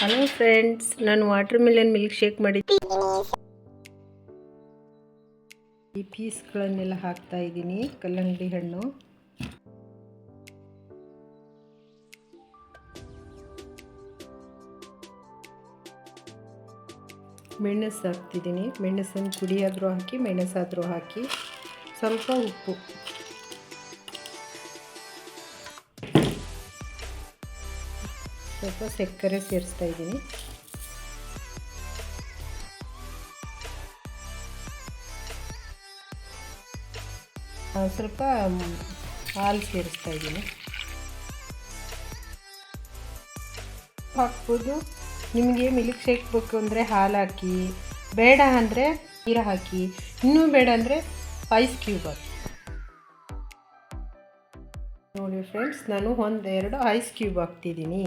Hello friends ನಾನು watermelon milk shake ಮಾಡಿದ್ದೀನಿ ಈ ಪೀಸ್ಗಳನ್ನೆಲ್ಲ ಹಾಕ್ತಾ ಇದ್ದೀನಿ, ಕಲ್ಲಂಗಡಿ ಹಣ್ಣು. ಮೆಣಸು ಹಾಕ್ತಿದ್ದೀನಿ. ಮೆಣಸನ್ನು ಪುಡಿಯಾದರೂ ಹಾಕಿ, ಮೆಣಸಾದರೂ ಹಾಕಿ. ಸ್ವಲ್ಪ ಉಪ್ಪು. ಸ್ವಲ್ಪ ಸಕ್ಕರೆ ಸೇರಿಸ್ತಾ ಇದ್ದೀನಿ. ಸ್ವಲ್ಪ ಹಾಲು ಸೇರಿಸ್ತಾ ಇದ್ದೀನಿ. ಹಾಕ್ಬೋದು. ನಿಮಗೆ ಮಿಲ್ಕ್ ಶೇಕ್ ಬೇಕು ಅಂದರೆ ಹಾಲು ಹಾಕಿ, ಬೇಡ ಅಂದರೆ ನೀರು ಹಾಕಿ, ಇನ್ನೂ ಬೇಡ ಅಂದರೆ ಐಸ್ ಕ್ಯೂಬ್ ಹಾಕಿ. ನೋಡಿ ಫ್ರೆಂಡ್ಸ್, ನಾನು ಒಂದೆರಡು ಐಸ್ ಕ್ಯೂಬ್ ಹಾಕ್ತಿದ್ದೀನಿ.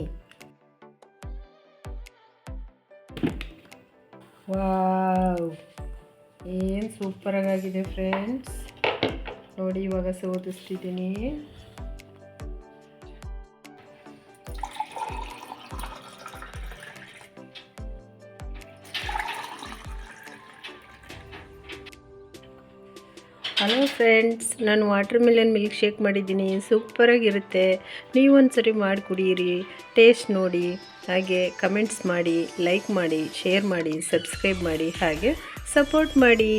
ವಾವ್. ಏನು ಸೂಪರಾಗಿದೆ ಫ್ರೆಂಡ್ಸ್ ನೋಡಿ ಇವಾಗ ಸೋದಿಸ್ತಿದ್ದೀನಿ ಹಲೋ ಫ್ರೆಂಡ್ಸ್, ನಾನು ವಾಟರ್ ಮಿಲನ್ ಮಿಲ್ಕ್ ಶೇಕ್ ಮಾಡಿದ್ದೀನಿ. ಸೂಪರಾಗಿರುತ್ತೆ. ನೀವು ಒಂದ್ಸರಿ ಮಾಡಿ ಕುಡಿಯಿರಿ ಟೇಸ್ಟ್ ನೋಡಿ. ಹಾಗೆ ಕಮೆಂಟ್ಸ್ ಮಾಡಿ, ಲೈಕ್ ಮಾಡಿ, ಶೇರ್ ಮಾಡಿ, ಸಬ್ಸ್ಕ್ರೈಬ್ ಮಾಡಿ, ಹಾಗೆ ಸಪೋರ್ಟ್ ಮಾಡಿ.